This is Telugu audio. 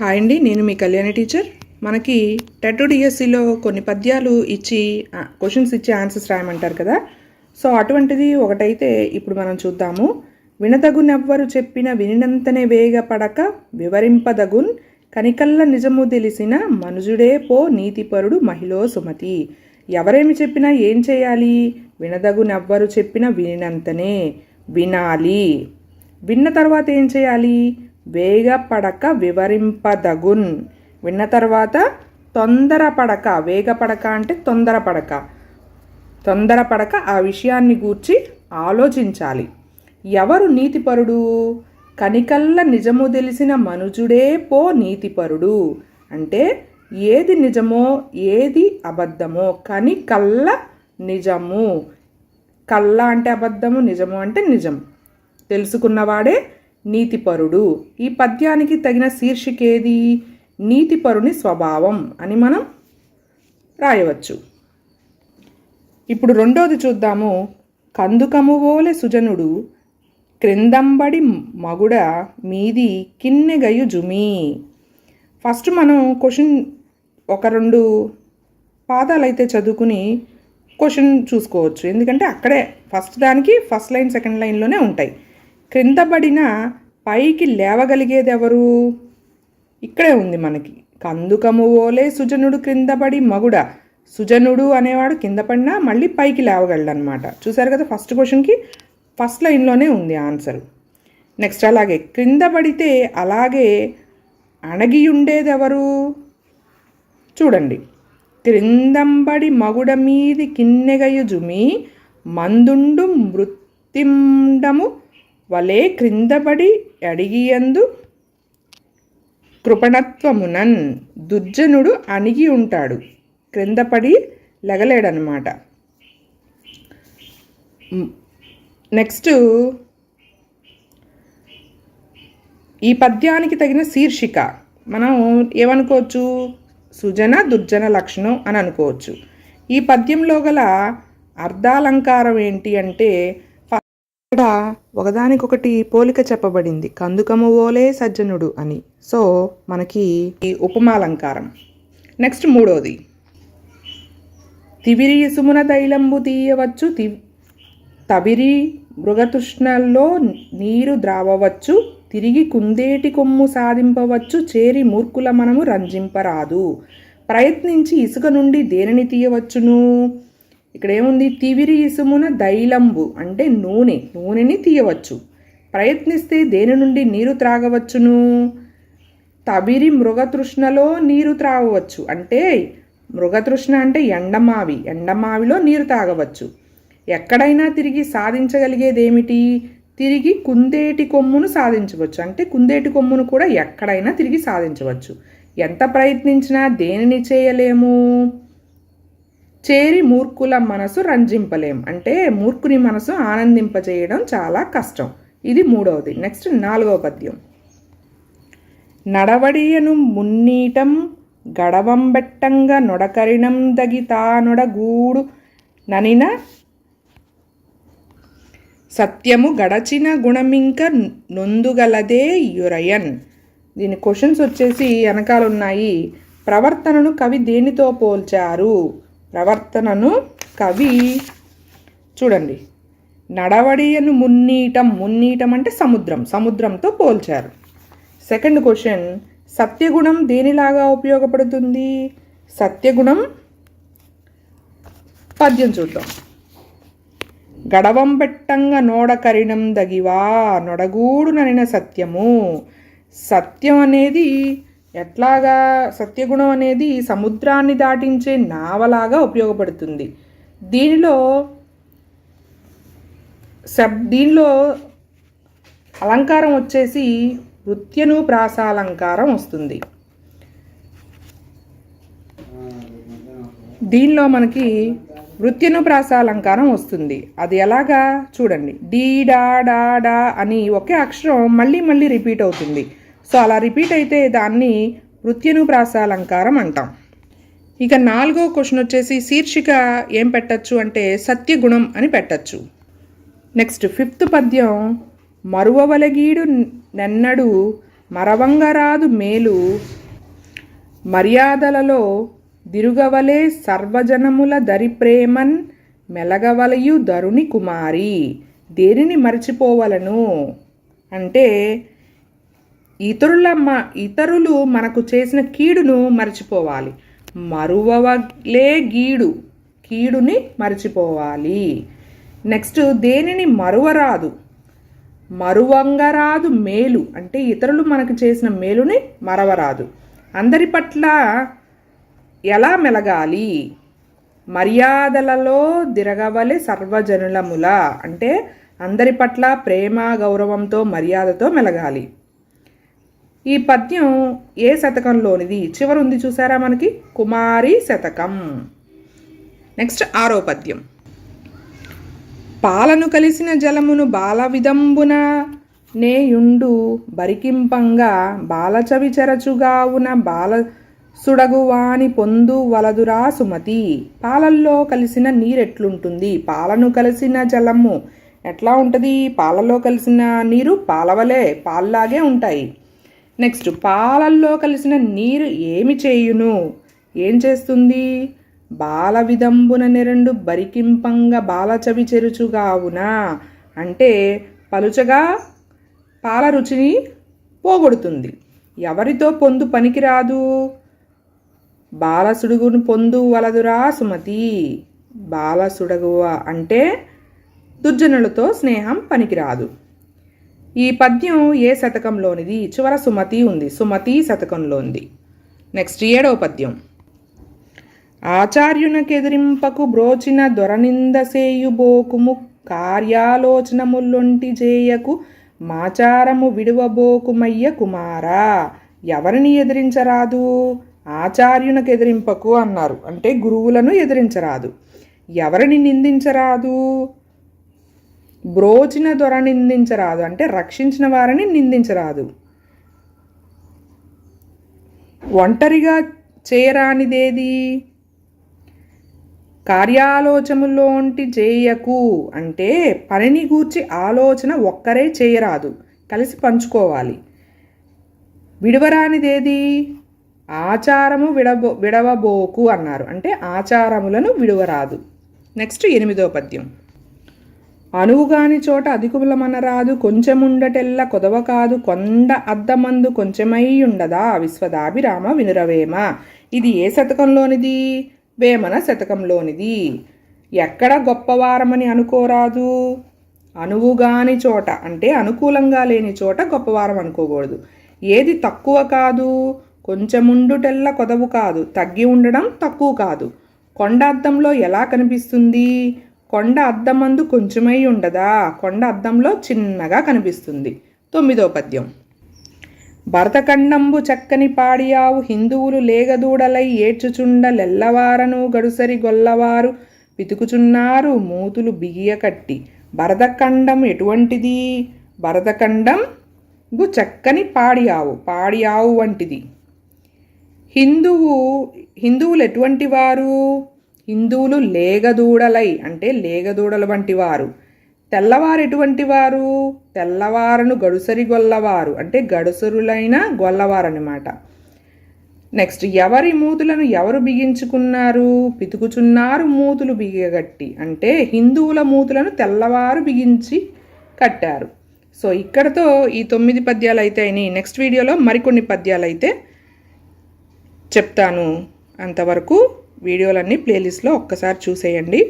హాయ్ అండి నేను మీ కళ్యాణి టీచర్. మనకి టెట్ డిఎస్సిలో కొన్ని పద్యాలు ఇచ్చి క్వశ్చన్స్ ఇచ్చి ఆన్సర్స్ రాయమంటారు కదా. సో అటువంటిది ఒకటైతే ఇప్పుడు మనం చూద్దాము. వినదగునెవ్వరు చెప్పిన వినినంతనే వేగపడక వివరింపదగున్ కనికల్ల నిజము తెలిసిన మనుజుడే పో నీతిపరుడు మహిళో సుమతి. ఎవరేమి చెప్పినా ఏం చేయాలి? వినదగునెవ్వరు చెప్పిన వినినంతనే వినాలి. విన్న తర్వాత ఏం చేయాలి? వేగపడక వివరింపదగున్. విన్న తర్వాత తొందరపడక వేగపడక అంటే తొందరపడక. తొందరపడక ఆ విషయాన్ని గూర్చి ఆలోచించాలి. ఎవరు నీతిపరుడు? కనికల్ల నిజము తెలిసిన మనుజుడే పో నీతిపరుడు. అంటే ఏది నిజమో ఏది అబద్ధమో కనికల్ల నిజము. కళ్ళ అంటే అబద్ధము నిజము అంటే నిజం. తెలుసుకున్నవాడే నీతిపరుడు. ఈ పద్యానికి తగిన శీర్షికేది? నీతిపరుని స్వభావం అని మనం రాయవచ్చు. ఇప్పుడు రెండోది చూద్దాము. కందుకము ఓలె సుజనుడు క్రిందంబడి మగుడ మీది కిన్నెగయు జుమి. ఫస్ట్ మనం క్వశ్చన్ ఒక రెండు పాదాలు అయితే చదువుకుని క్వశ్చన్ చూసుకోవచ్చు. ఎందుకంటే అక్కడే ఫస్ట్ దానికి ఫస్ట్ లైన్ సెకండ్ లైన్లోనే ఉంటాయి. క్రిందబడిన పైకి లేవగలిగేది ఎవరు ఇక్కడే ఉంది మనకి. కందుకము ఓలే సుజనుడు క్రిందబడి మగుడ. సుజనుడు అనేవాడు కింద పడినా మళ్ళీ పైకి లేవగలడనమాట చూసారు కదా ఫస్ట్ క్వశ్చన్కి? ఫస్ట్ లైన్లోనే ఉంది ఆన్సర్. నెక్స్ట్ అలాగే క్రింద పడితే అలాగే అణగి ఉండేదెవరు చూడండి క్రిందంబడి మగుడ మీది కిన్నెగయుజుమి మందుండు మృత్తిండము వలే క్రిందపడి అడిగియందు కృపణత్వమునన్ దుర్జనుడు అణిగి ఉంటాడు. క్రిందపడి లెగలేడనమాట. నెక్స్ట్ ఈ పద్యానికి తగిన శీర్షిక. మనం ఏమనుకోవచ్చు? సుజన దుర్జన లక్షణం అని అనుకోవచ్చు ఈ పద్యంలో గల అర్ధాలంకారం ఏంటి అంటే ఇక్కడ ఒకదానికొకటి పోలిక చెప్పబడింది. కందుకము ఓలే సజ్జనుడు అని. సో మనకి ఈ ఉపమాలంకారం. నెక్స్ట్ మూడోది. తివిరి సుమున తైలంబు తీయవచ్చు తి తవిరి మృగతృష్ణల్లో నీరు ద్రావవచ్చు తిరిగి కుందేటి కొమ్ము సాధింపవచ్చు చేరి మూర్ఖుల మనము రంజింపరాదు. ప్రయత్నించి ఇసుక నుండి దేనిని తీయవచ్చును? ఇక్కడ ఏముంది? తివిరి ఇసుమున దైలంబు అంటే నూనె. నూనెని తీయవచ్చు. ప్రయత్నిస్తే దేని నుండి నీరు త్రాగవచ్చును? తవిరి మృగతృష్ణలో నీరు త్రాగవచ్చు. అంటే మృగతృష్ణ అంటే ఎండమావి. ఎండమావిలో నీరు తాగవచ్చు. ఎక్కడైనా తిరిగి సాధించగలిగేదేమిటి? తిరిగి కుందేటి కొమ్మును సాధించవచ్చు. అంటే కుందేటి కొమ్మును కూడా ఎక్కడైనా తిరిగి సాధించవచ్చు. ఎంత ప్రయత్నించినా దేనిని చేయలేము? చేరి మూర్ఖుల మనసు రంజింపలేం. అంటే మూర్ఖుని మనసు ఆనందింపజేయడం చాలా కష్టం. ఇది మూడవది. నెక్స్ట్ నాలుగవ పద్యం. నడవడియను మున్నీటం గడవంబెట్టంగా నొడకరిణం దగితా నొడగూడు ననిన సత్యము గడచిన గుణమింక నొందుగలదే యురయన్. దీని క్వశ్చన్స్ వచ్చేసి వెనకాల ఉన్నాయి. ప్రవర్తనను కవి దేనితో పోల్చారు? ప్రవర్తనను కవి. చూడండి. నడవడియను మున్నీటం మున్నీటం అంటే సముద్రం సముద్రంతో పోల్చారు. సెకండ్ క్వశ్చన్ సత్యగుణం దేనిలాగా ఉపయోగపడుతుంది? సత్యగుణం పద్యం చూద్దాం. గడవం పెట్టంగా నోడకరిణం దగివా నొడగూడు ననిన సత్యము. సత్యం అనేది ఎట్లాగా సత్యగుణం అనేది సముద్రాన్ని దాటించే నావలాగా ఉపయోగపడుతుంది. దీనిలో శబ్ దీనిలో అలంకారం వచ్చేసి వృత్యను ప్రాసాలంకారం వస్తుంది. దీనిలో మనకి వృత్యను ప్రాసాలంకారం వస్తుంది. అది ఎలాగా? చూడండి. డీ డా డా డా అని ఒకే అక్షరం మళ్ళీ మళ్ళీ రిపీట్ అవుతుంది. సో అలా రిపీట్ అయితే దాన్ని వృత్యను ప్రాసాలంకారం అంటాం. ఇక నాలుగో క్వశ్చన్ వచ్చేసి శీర్షిక ఏం పెట్టచ్చు అంటే సత్యగుణం అని పెట్టచ్చు. నెక్స్ట్ ఫిఫ్త్ పద్యం మరువవలగీడు నెన్నడు మరవంగరాదు మేలు మర్యాదలలో దిరుగవలే సర్వజనముల దరిప్రేమన్ మెలగవలయు ధరుని కుమారి దేనిని మరిచిపోవలను? అంటే ఇతరుల మ ఇతరులు మనకు చేసిన కీడును మర్చిపోవాలి. మరువలే గీడు కీడుని మర్చిపోవాలి. నెక్స్ట్ దేనిని మరువరాదు? మరువంగరాదు మేలు అంటే ఇతరులు మనకు చేసిన మేలుని మరవరాదు. అందరి పట్ల ఎలా మెలగాలి? మర్యాదలలో దిరగవలె సర్వజనులముల అంటే అందరి పట్ల ప్రేమ గౌరవంతో మర్యాదతో మెలగాలి. ఈ పద్యం ఏ శతకంలోనిది? చివరి ఉంది చూసారా మనకి? కుమారి శతకం. నెక్స్ట్ ఆరో పద్యం. పాలను కలిసిన జలమును బాల విదంబున నేయుండు బరికింపంగా బాలచవి చెరచుగావున బాల సుడగువాని పొందు వలదురా సుమతి. పాలల్లో కలిసిన నీరెట్లుంటుంది? పాలను కలిసిన జలము ఎట్లా ఉంటుంది? పాలలో కలిసిన నీరు పాలవలే పాల్లాగే ఉంటాయి. నెక్స్ట్ పాలల్లో కలిసిన నీరు ఏమి చేయును? ఏం చేస్తుంది? బాల విదంబున నిరండు బరికింపంగ బాలచవి చెరుచుగావున? అంటే పలుచగా పాల రుచిని పోగొడుతుంది. ఎవరితో పొందు పనికిరాదు? బాలసుడుగును పొందు వలదురా సుమతి. బాలసుడగువ అంటే దుర్జనులతో స్నేహం పనికిరాదు. ఈ పద్యం ఏ శతకంలోనిది? చివర సుమతి ఉంది. సుమతి శతకంలోనిది. నెక్స్ట్ ఏడవ పద్యం. ఆచార్యునకెదిరింపకు బ్రోచిన దొరనిందసేయుబోకుము కార్యాలోచనముల్లొంటి జేయకు మాచారము విడువబోకుమయ్య కుమారా. ఎవరిని ఎదిరించరాదు? ఆచార్యునకు ఎదిరింపకు అన్నారు. అంటే గురువులను ఎదిరించరాదు. ఎవరిని నిందించరాదు? బ్రోచిన దొర నిందించరాదు. అంటే రక్షించిన వారిని నిందించరాదు. ఒంటరిగా చేయరానిదేది కార్యాలోచములోంటి చేయకు అంటే పనిని గూర్చి ఆలోచన ఒక్కరే చేయరాదు. కలిసి పంచుకోవాలి. విడవరానిదేది? ఆచారము విడబో విడవబోకు అన్నారు. అంటే ఆచారములను విడవరాదు. నెక్స్ట్ ఎనిమిదో పద్యం. అనువుగాని చోట అధికులమనరాదు కొంచెముండటెల్ల కొదవ కాదు కొండ అద్దమందు కొంచెమై ఉండదా విశ్వదాభిరామ వినురవేమ. ఇది ఏ శతకంలోనిది? వేమన శతకంలోనిది. ఎక్కడ గొప్పవారమని అనుకోరాదు. అనువుగాని చోట అంటే అనుకూలంగా లేని చోట గొప్పవారం అనుకోకూడదు. ఏది తక్కువ కాదు కొంచెముండుటెల్ల కొదవు కాదు తగ్గి ఉండడం తక్కువ కాదు. కొండ అద్దంలో ఎలా కనిపిస్తుంది? కొండ అద్దమందు కొంచెమై ఉండదా? కొండ అద్దంలో చిన్నగా కనిపిస్తుంది. తొమ్మిదో పద్యం భరతఖండంబు చక్కని పాడియావు హిందువులు లేగదూడలై ఏడ్చుచుండలెల్లవారను గడుసరి గొల్లవారు పితుకుచున్నారు మూతులు బిగియ కట్టి. భరతఖండం ఎటువంటిది? భరతఖండం గు చక్కని పాడియావు పాడియావు వంటిది. హిందువు హిందువులు ఎటువంటి వారు హిందువులు లేగదూడలై అంటే లేగదూడల వంటి వారు. తెల్లవారు ఎటువంటి వారు? తెల్లవారును గడుసరి గొల్లవారు అంటే గడుసరులైన గొల్లవారు అనమాట నెక్స్ట్ ఎవరి మూతులను ఎవరు బిగించుకున్నారు? పితుకుచున్నారు మూతులు బిగగట్టి అంటే హిందువుల మూతులను తెల్లవారు బిగించి కట్టారు. సో ఇక్కడతో ఈ తొమ్మిది పద్యాలు అయితే అయినాయి. నెక్స్ట్ వీడియోలో మరికొన్ని పద్యాలు అయితే చెప్తాను. అంతవరకు వీడియోలన్నీ ప్లేలిస్ట్లో ఒక్కసారి చూసేయండి.